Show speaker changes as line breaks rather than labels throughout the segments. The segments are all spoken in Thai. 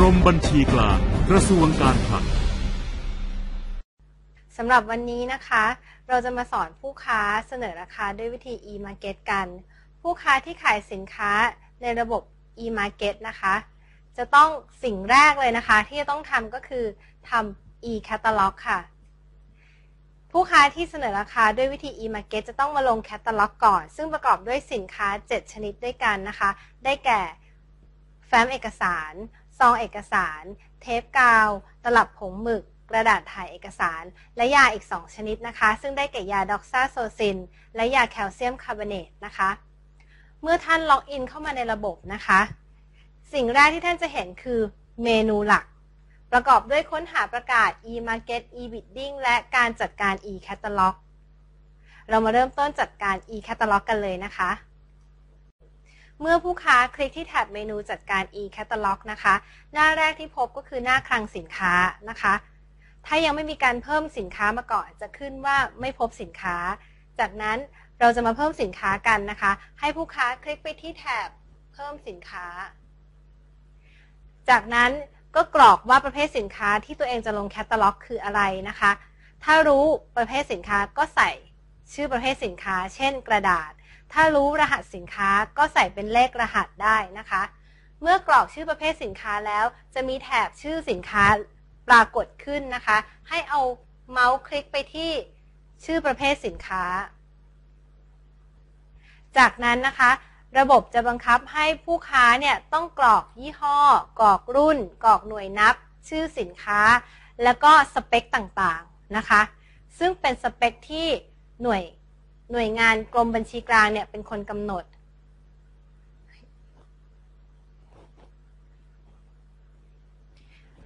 กรมบัญชีกลางกระทรวงการคลัง
สำหรับวันนี้นะคะ เราจะมาสอนผู้ค้าเสนอราคาด้วยวิธี e-market กัน ผู้ค้าที่ขายสินค้าในระบบ e-market นะคะ จะต้องสิ่งแรกเลยนะคะ ที่จะต้องทำก็คือทำ e-catalog ค่ะ ผู้ค้าที่เสนอราคาด้วยวิธี e-market จะต้องมาลงแคตตาล็อกก่อน ซึ่งประกอบด้วยสินค้า 7 ชนิดด้วยกันนะคะ ได้แก่ แฟ้มเอกสาร ซองเอกสาร เทปกาว ตลับผงหมึก กระดาษถ่ายเอกสาร และยาอีก 2 ชนิดนะคะ ซึ่งได้แก่ยาด็อกซาโซซิน และยาแคลเซียมคาร์บอเนตนะคะ เมื่อท่านล็อกอินเข้ามาในระบบนะคะ สิ่งแรกที่ท่านจะเห็นคือเมนูหลัก ประกอบด้วยค้นหาประกาศ e-market e-bidding และการจัดการ e-catalog เรามาเริ่มต้นจัดการ e-catalog กันเลยนะคะ เมื่อผู้ค้าคลิกที่แท็บเมนูจัดการ e-catalog นะคะ หน้าแรกที่พบก็คือหน้าคลังสินค้านะคะ ถ้ายังไม่มีการเพิ่มสินค้ามาก่อนจะขึ้นว่าไม่พบสินค้า จากนั้นเราจะมาเพิ่มสินค้ากันนะคะ ให้ผู้ค้าคลิกไปที่แท็บเพิ่มสินค้า จากนั้นก็กรอกว่าประเภทสินค้าที่ตัวเองจะลงแคตตาล็อก คืออะไรนะคะ ถ้ารู้ประเภทสินค้าก็ใส่ชื่อประเภทสินค้า เช่น กระดาษ ถ้ารู้รหัสสินค้าก็ใส่เป็นเลขรหัสได้นะคะ เมื่อกรอกชื่อประเภทสินค้าแล้ว จะมีแถบชื่อสินค้าปรากฏขึ้นนะคะ ให้เอาเมาส์คลิกไปที่ชื่อประเภทสินค้า จากนั้นนะคะ ระบบจะบังคับให้ผู้ค้าเนี่ยต้องกรอกยี่ห้อ กรอกรุ่น กรอกหน่วยนับ ชื่อสินค้า แล้วก็สเปคต่างๆนะคะ ซึ่งเป็นสเปคที่หน่วย หน่วยงานกรมบัญชีกลางเนี่ยเป็นคนกำหนด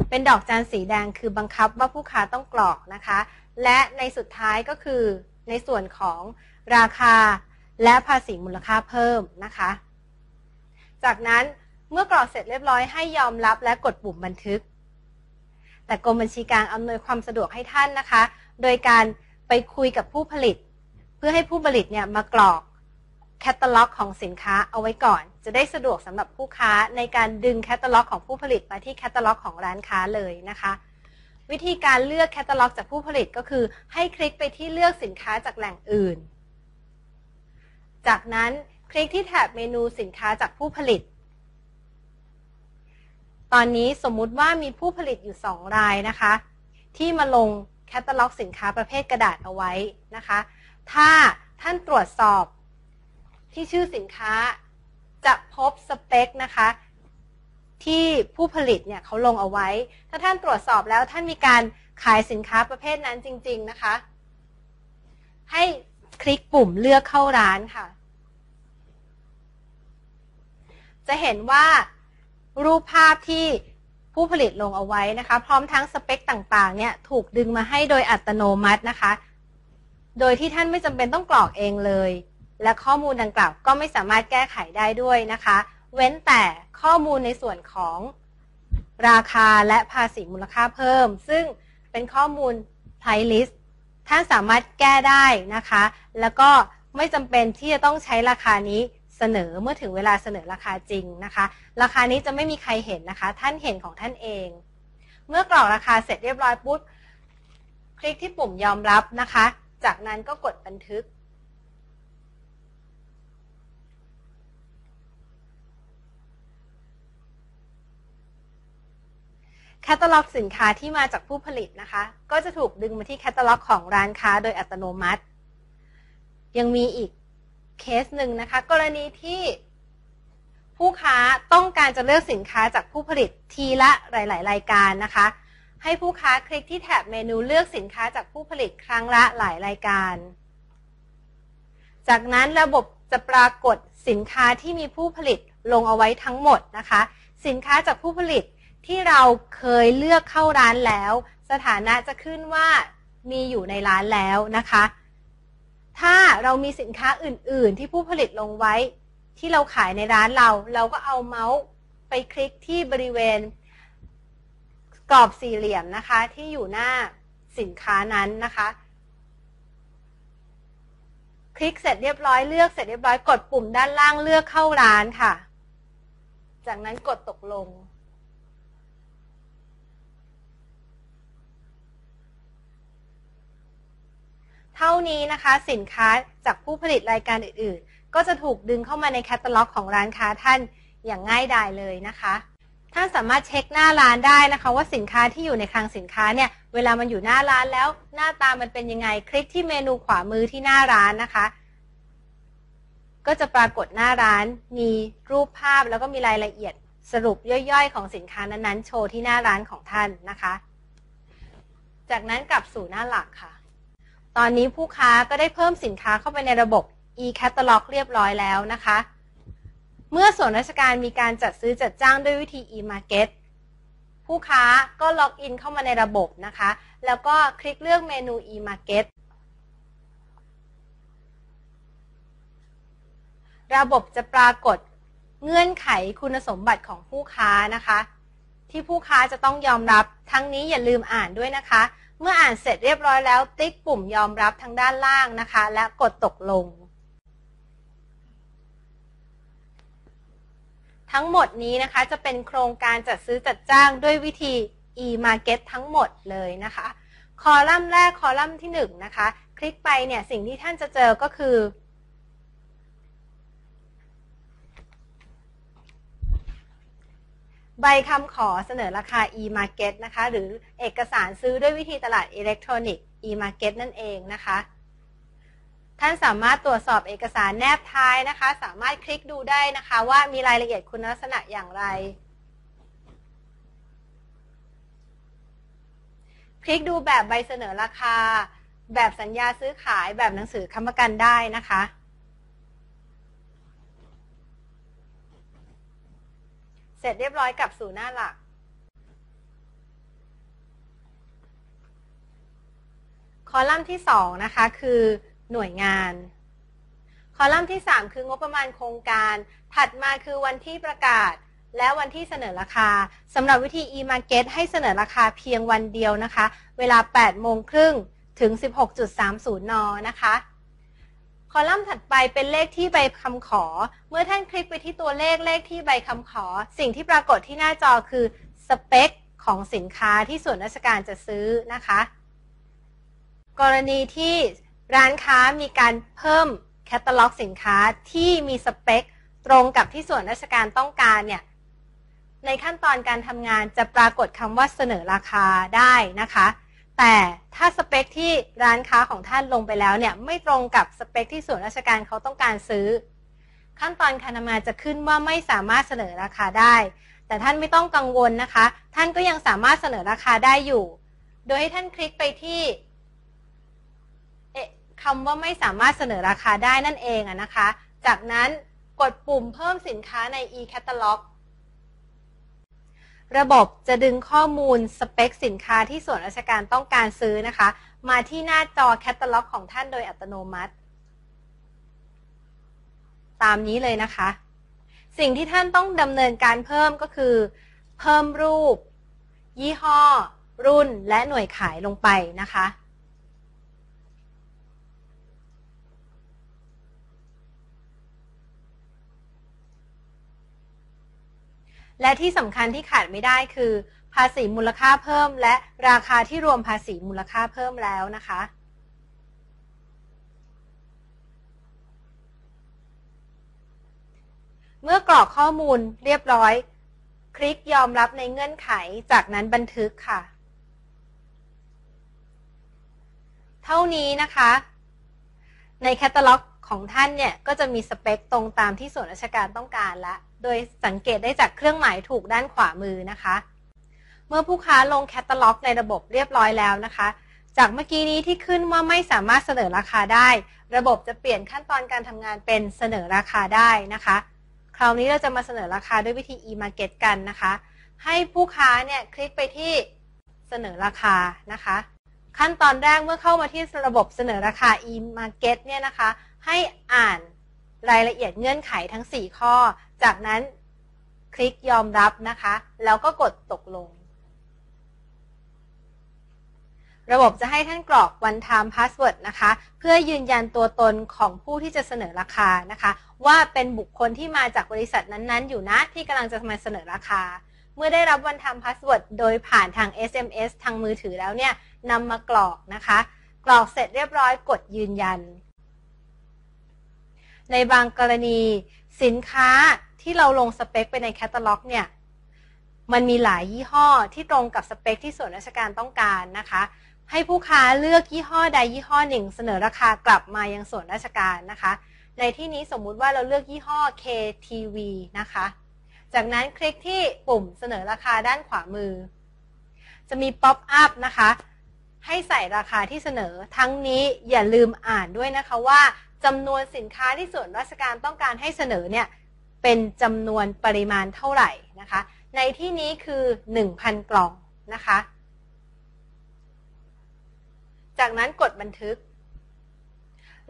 เป็นดอกจานสีแดงคือบังคับว่าผู้ค้าต้องกรอกนะคะ และในสุดท้ายก็คือในส่วนของราคาและภาษีมูลค่าเพิ่มนะคะ จากนั้นเมื่อกรอกเสร็จเรียบร้อยให้ยอมรับและกดปุ่มบันทึก แต่กรมบัญชีกลางอำนวยความสะดวกให้ท่านนะคะ โดยการไปคุยกับผู้ผลิต เพื่อให้ผู้ผลิตเนี่ยมากรอกแคตตาล็อกของสินค้าเอาไว้ก่อน จะได้สะดวกสำหรับผู้ค้าในการดึงแคตตาล็อกของผู้ผลิตมาที่แคตตาล็อกของร้านค้าเลยนะคะ วิธีการเลือกแคตตาล็อกจากผู้ผลิตก็คือให้คลิกไปที่เลือกสินค้าจากแหล่งอื่น จากนั้นคลิกที่แถบเมนูสินค้าจากผู้ผลิต ตอนนี้สมมุติว่ามีผู้ผลิตอยู่ 2 รายนะคะ ที่มาลงแคตตาล็อกสินค้าประเภทกระดาษเอาไว้นะคะ ถ้าท่านตรวจสอบที่ชื่อสินค้าจะพบสเปคนะคะ ที่ผู้ผลิตเนี่ยเขาลงเอาไว้ ถ้าท่านตรวจสอบแล้วท่านมีการขายสินค้าประเภทนั้นจริง ๆนะคะ ให้คลิกปุ่มเลือกเข้าร้านค่ะ จะเห็นว่ารูปภาพที่ผู้ผลิตลงเอาไว้นะคะ พร้อมทั้งสเปคต่างๆเนี่ยถูกดึงมาให้โดยอัตโนมัตินะคะ โดยที่ท่านไม่จำเป็นต้องกรอกเองเลย และข้อมูลดังกล่าวก็ไม่สามารถแก้ไขได้ด้วยนะคะ เว้นแต่ข้อมูลในส่วนของราคาและภาษีมูลค่าเพิ่ม ซึ่งเป็นข้อมูล playlist ท่านสามารถแก้ได้นะคะ แล้วก็ไม่จำเป็นที่จะต้องใช้ราคานี้เสนอเมื่อถึงเวลาเสนอราคาจริงนะคะ ราคานี้จะไม่มีใครเห็นนะคะ ท่านเห็นของท่านเอง เมื่อกรอกราคาเสร็จเรียบร้อยปุ๊บคลิกที่ปุ่มยอมรับนะคะ จากนั้นก็กดบันทึก แคตตาล็อกสินค้าที่มาจากผู้ผลิตนะคะ ก็จะถูกดึงมาที่แคตตาล็อกของร้านค้าโดยอัตโนมัติ ยังมีอีกเคสหนึ่งนะคะ กรณีที่ผู้ค้าต้องการจะเลือกสินค้าจากผู้ผลิตทีละหลาย ๆ รายการนะคะ ให้ผู้ค้าคลิกที่แถบเมนูเลือกสินค้าจากผู้ผลิตครั้งละหลายรายการ จากนั้นระบบจะปรากฏสินค้าที่มีผู้ผลิตลงเอาไว้ทั้งหมดนะคะ สินค้าจากผู้ผลิตที่เราเคยเลือกเข้าร้านแล้ว สถานะจะขึ้นว่ามีอยู่ในร้านแล้วนะคะ ถ้าเรามีสินค้าอื่น ๆ ที่ผู้ผลิตลงไว้ ที่เราขายในร้านเรา เราก็เอาเมาส์ไปคลิกที่บริเวณ กรอบสี่เหลี่ยมนะคะที่อยู่หน้าสินค้านั้นนะคะ คลิกเสร็จเรียบร้อยเลือกเสร็จเรียบร้อยกดปุ่มด้านล่างเลือกเข้าร้านค่ะ จากนั้นกดตกลง เท่านี้นะคะสินค้าจากผู้ผลิตรายการอื่น ๆ ก็จะถูกดึงเข้ามาในแคตตาล็อกของร้านค้าท่านอย่างง่ายดายเลยนะคะ ท่านสามารถเช็คหน้าร้านได้นะคะ ว่าสินค้าที่อยู่ในคลังสินค้าเนี่ย เวลามันอยู่หน้าร้านแล้ว หน้าตามันเป็นยังไง คลิกที่เมนูขวามือที่หน้าร้านนะคะ ก็จะปรากฏหน้าร้าน มีรูปภาพแล้วก็มีรายละเอียดสรุปย่อยๆ ของสินค้านั้นๆ โชว์ที่หน้าร้านของท่านนะคะ จากนั้นกลับสู่หน้าหลักค่ะ ตอนนี้ผู้ค้าก็ได้เพิ่มสินค้าเข้าไปในระบบ e-catalog เรียบร้อยแล้วนะคะ เมื่อส่วนราชการมีการจัดซื้อจัดจ้างด้วยวิธี e-market ผู้ค้าก็ล็อกอินเข้ามาในระบบนะคะ แล้วก็คลิกเลือกเมนู e-market ระบบจะปรากฏเงื่อนไขคุณสมบัติของผู้ค้านะคะ ที่ผู้ค้าจะต้องยอมรับทั้งนี้อย่าลืมอ่านด้วยนะคะ เมื่ออ่านเสร็จเรียบร้อยแล้ว ติ๊กปุ่มยอมรับทางด้านล่างนะคะ และกดตกลง ทั้งหมดนี้นะคะจะเป็นโครงการจัดซื้อจัดจ้างด้วยวิธี e-market ทั้งหมดเลยนะคะ คอลัมน์แรกคอลัมน์ที่1นนะคะ คลิกไปเนี่ยสิ่งที่ท่านจะเจอก็คือ ใบคำขอเสนอราคา e-market นะคะ หรือเอกสารซื้อด้วยวิธีตลาดอิเล็กทรอนิกส์ e-market นั่นเองนะคะ ท่านสามารถตรวจสอบเอกสารแนบท้ายนะคะ สามารถคลิกดูได้นะคะ ว่ามีรายละเอียดคุณลักษณะอย่างไร คลิกดูแบบใบเสนอราคา แบบสัญญาซื้อขายแบบหนังสือค้ำประกันได้นะคะเสร็จเรียบร้อยกับสู่หน้าหลัก คอลัมน์ที่ 2 นะคะ คือ หน่วยงาน คอลัมน์ที่ 3 คืองบประมาณโครงการ ถัดมาคือวันที่ประกาศ และวันที่เสนอราคาสำหรับวิธี e-market ให้เสนอราคาเพียงวันเดียวนะคะ เวลา 8 โมงครึ่งถึง 16.30 น นะคะ คอลัมน์ถัดไปเป็นเลขที่ใบคำขอ เมื่อท่านคลิกไปที่ตัวเลขเลขที่ใบคำขอ สิ่งที่ปรากฏที่หน้าจอคือสเปคของสินค้าที่ส่วนราชการจะซื้อนะคะ กรณีที่ ร้านค้ามีการเพิ่มแคตตาล็อกสินค้าที่มีสเปค ตรงกับที่ส่วนราชการต้องการเนี่ยในขั้นตอนการทำงานจะปรากฏคำว่าเสนอราคาได้นะคะ แต่ถ้าสเปคที่ร้านค้าของท่านลงไปแล้วเนี่ยไม่ตรงกับสเปคที่ส่วนราชการเขาต้องการซื้อ ขั้นตอนการทำงานจะขึ้นว่าไม่สามารถเสนอราคาได้ แต่ท่านไม่ต้องกังวลนะคะ ท่านก็ยังสามารถเสนอราคาได้อยู่ โดยให้ท่านคลิกไปที่ คำว่าไม่สามารถเสนอราคาได้นั่นเองอะนะคะ จากนั้นกดปุ่มเพิ่มสินค้าใน e-catalog ระบบจะดึงข้อมูลสเปคสินค้าที่ส่วนราชการต้องการซื้อนะคะ มาที่หน้าจอแคตตาล็อกของท่านโดยอัตโนมัติ ตามนี้เลยนะคะ สิ่งที่ท่านต้องดำเนินการเพิ่มก็คือ เพิ่มรูป ยี่ห้อ รุ่นและหน่วยขายลงไปนะคะ และที่สำคัญที่ขาดไม่ได้คือ ภาษีมูลค่าเพิ่ม และราคาที่รวมภาษีมูลค่าเพิ่มแล้วนะคะเมื่อกรอกข้อมูลเรียบร้อย คลิกยอมรับในเงื่อนไข จากนั้นบันทึกค่ะ เท่านี้นะคะ ในแคตตาล็อก ของท่านเนี่ยก็จะมีสเปคตรงตามที่ส่วนราชการต้องการแล้วโดยสังเกตได้จากเครื่องหมายถูกด้านขวามือนะคะ เมื่อผู้ค้าลงแคตตาล็อกในระบบเรียบร้อยแล้วนะคะ จากเมื่อกี้นี้ที่ขึ้นว่าไม่สามารถเสนอราคาได้ ระบบจะเปลี่ยนขั้นตอนการทำงานเป็นเสนอราคาได้นะคะ คราวนี้เราจะมาเสนอราคาด้วยวิธี e-market กันนะคะ ให้ผู้ค้าเนี่ยคลิกไปที่เสนอราคานะคะ ขั้นตอนแรกเมื่อเข้ามาที่ระบบเสนอราคา e-market เนี่ยนะคะ ให้อ่านรายละเอียดเงื่อนไขทั้ง 4 ข้อ จากนั้นคลิกยอมรับนะคะ แล้วก็กดตกลง ระบบจะให้ท่านกรอก one time password นะคะ เพื่อยืนยันตัวตนของผู้ที่จะเสนอราคานะคะ ว่าเป็นบุคคลที่มาจากบริษัทนั้นๆ อยู่นะที่กำลังจะมาเสนอราคา เมื่อได้รับ one time password โดยผ่านทาง SMS ทางมือถือแล้วเนี่ยนำมากรอกนะคะ กรอกเสร็จเรียบร้อยกดยืนยัน ในบางกรณีสินค้าที่เราลงสเปคไปในแคตตาล็อกเนี่ยมันมีหลายยี่ห้อที่ตรงกับสเปคที่ส่วนราชการต้องการนะคะ ให้ผู้ค้าเลือกยี่ห้อใดยี่ห้อหนึ่ง เสนอราคากลับมายังส่วนราชการนะคะ ในที่นี้สมมุติว่าเราเลือกยี่ห้อ KTV นะคะ จากนั้นคลิกที่ปุ่มเสนอราคาด้านขวามือ จะมีป๊อปอัพนะคะ ให้ใส่ราคาที่เสนอทั้งนี้อย่าลืมอ่านด้วยนะคะว่า จำนวนสินค้าที่ส่วนราชการต้องการให้เสนอเนี่ยเป็นจำนวนปริมาณเท่าไหร่นะคะ ในที่นี้คือ 1,000 กล่องนะคะ จากนั้นกดบันทึก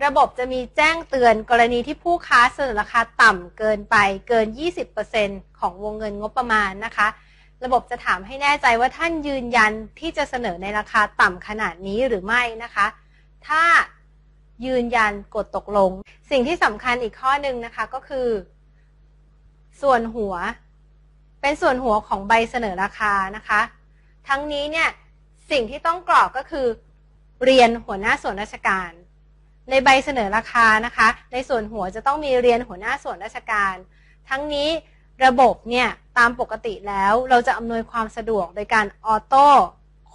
ระบบจะมีแจ้งเตือนกรณีที่ผู้ค้าเสนอราคาต่ำเกินไปเกิน 20%ของวงเงินงบประมาณนะคะ ระบบจะถามให้แน่ใจว่าท่านยืนยันที่จะเสนอในราคาต่ำขนาดนี้หรือไม่นะคะ ถ้า ยืนยันกดตกลง สิ่งที่สำคัญอีกข้อหนึ่งนะคะก็คือ ส่วนหัว เป็นส่วนหัวของใบเสนอราคานะคะ ทั้งนี้เนี่ยสิ่งที่ต้องกรอกก็คือ เรียนหัวหน้าส่วนราชการ ในใบเสนอราคานะคะ ในส่วนหัวจะต้องมีเรียนหัวหน้าส่วนราชการ ทั้งนี้ระบบเนี่ยตามปกติแล้วเราจะอำนวยความสะดวกโดยการออโต้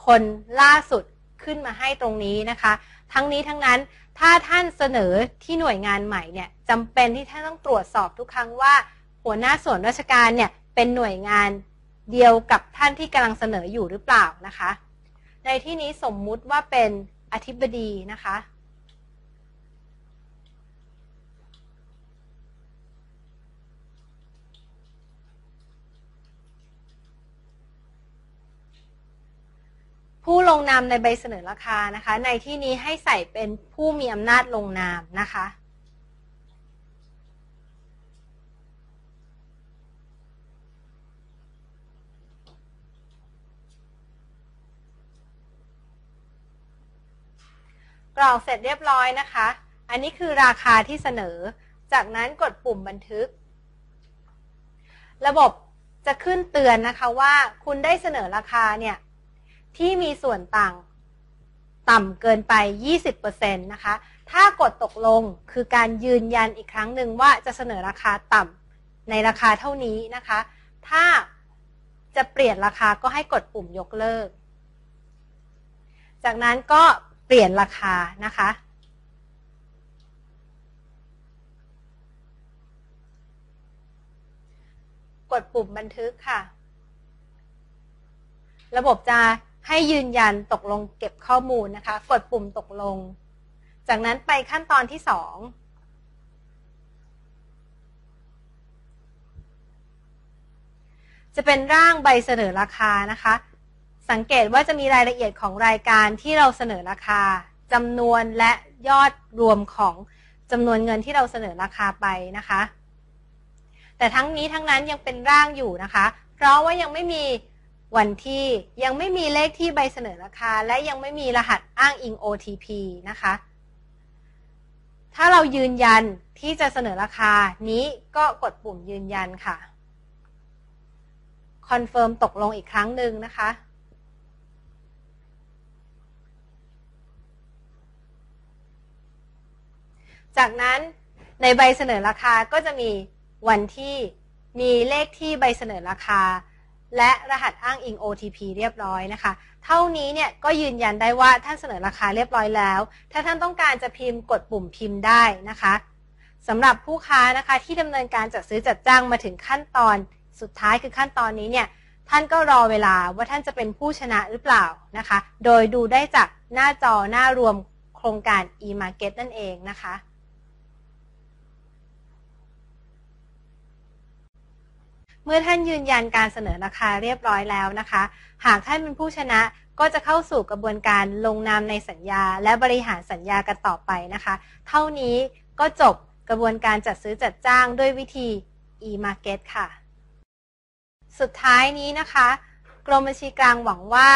คนล่าสุดขึ้นมาให้ตรงนี้นะคะ ทั้งนี้ทั้งนั้น ถ้าท่านเสนอที่หน่วยงานใหม่เนี่ยจำเป็นที่ท่านต้องตรวจสอบทุกครั้งว่า หัวหน้าส่วนราชการเนี่ยเป็นหน่วยงานเดียวกับท่านที่กำลังเสนออยู่หรือเปล่านะคะ ในที่นี้สมมุติว่าเป็นอธิบดีนะคะ ผู้ลงนามในใบเสนอราคานะคะ ในที่นี้ให้ใส่เป็นผู้มีอำนาจลงนามนะคะ กรอกเสร็จเรียบร้อยนะคะ อันนี้คือราคาที่เสนอ จากนั้นกดปุ่มบันทึก ระบบจะขึ้นเตือนนะคะว่าคุณได้เสนอราคาเนี่ย ที่มีส่วนต่างต่ำเกินไป 20%นะคะ ถ้ากดตกลงคือการยืนยันอีกครั้งหนึ่งว่าจะเสนอราคาต่ำในราคาเท่านี้นะคะ ถ้าจะเปลี่ยนราคาก็ให้กดปุ่มยกเลิก จากนั้นก็เปลี่ยนราคานะคะ กดปุ่มบันทึกค่ะ ระบบจะ ให้ยืนยันตกลงเก็บข้อมูลนะคะ กดปุ่มตกลง จากนั้นไปขั้นตอนที่สองจะเป็นร่างใบเสนอราคานะคะ สังเกตว่าจะมีรายละเอียดของรายการที่เราเสนอราคาจำนวนและยอดรวมของจำนวนเงินที่เราเสนอราคาไปนะคะ แต่ทั้งนี้ทั้งนั้นยังเป็นร่างอยู่นะคะ เพราะว่ายังไม่มี วันที่ยังไม่มีเลขที่ใบเสนอราคา และยังไม่มีรหัสอ้างอิง OTP นะคะ ถ้าเรายืนยันที่จะเสนอราคานี้ก็กดปุ่มยืนยันค่ะคอนเฟิร์มตกลงอีกครั้งหนึ่งนะคะ จากนั้นในใบเสนอราคาก็จะมีวันที่มีเลขที่ใบเสนอราคา และรหัสอ้างอิง OTP เรียบร้อยนะคะ เท่านี้เนี่ยก็ยืนยันได้ว่าท่านเสนอราคาเรียบร้อยแล้ว ถ้าท่านต้องการจะพิมพ์กดปุ่มพิมพ์ได้นะคะสำหรับผู้ค้านะคะที่ดำเนินการจัดซื้อจัดจ้างมาถึงขั้นตอนสุดท้ายคือขั้นตอนนี้เนี่ยท่านก็รอเวลาว่าท่านจะเป็นผู้ชนะหรือเปล่านะคะ โดยดูได้จากหน้าจอหน้ารวมโครงการ e-market นั่นเองนะคะ เมื่อท่านยืนยันการเสนอราคาเรียบร้อยแล้วนะคะ หากท่านเป็นผู้ชนะก็จะเข้าสู่กระบวนการลงนามในสัญญา และบริหารสัญญากันต่อไปนะคะ เท่านี้ก็จบกระบวนการจัดซื้อจัดจ้างด้วยวิธี e-market ค่ะ สุดท้ายนี้นะคะ กรมบัญชีกลางหวังว่า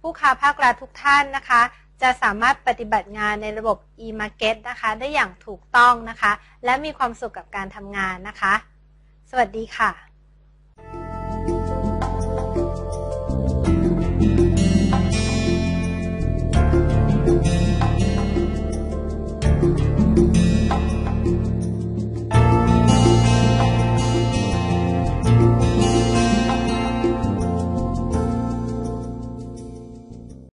ผู้ค้าภาครัฐทุกท่านนะคะ จะสามารถปฏิบัติงานในระบบ e-market นะคะ ได้อย่างถูกต้องนะคะ และมีความสุขกับการทำงานนะคะ สวัสดีค่ะ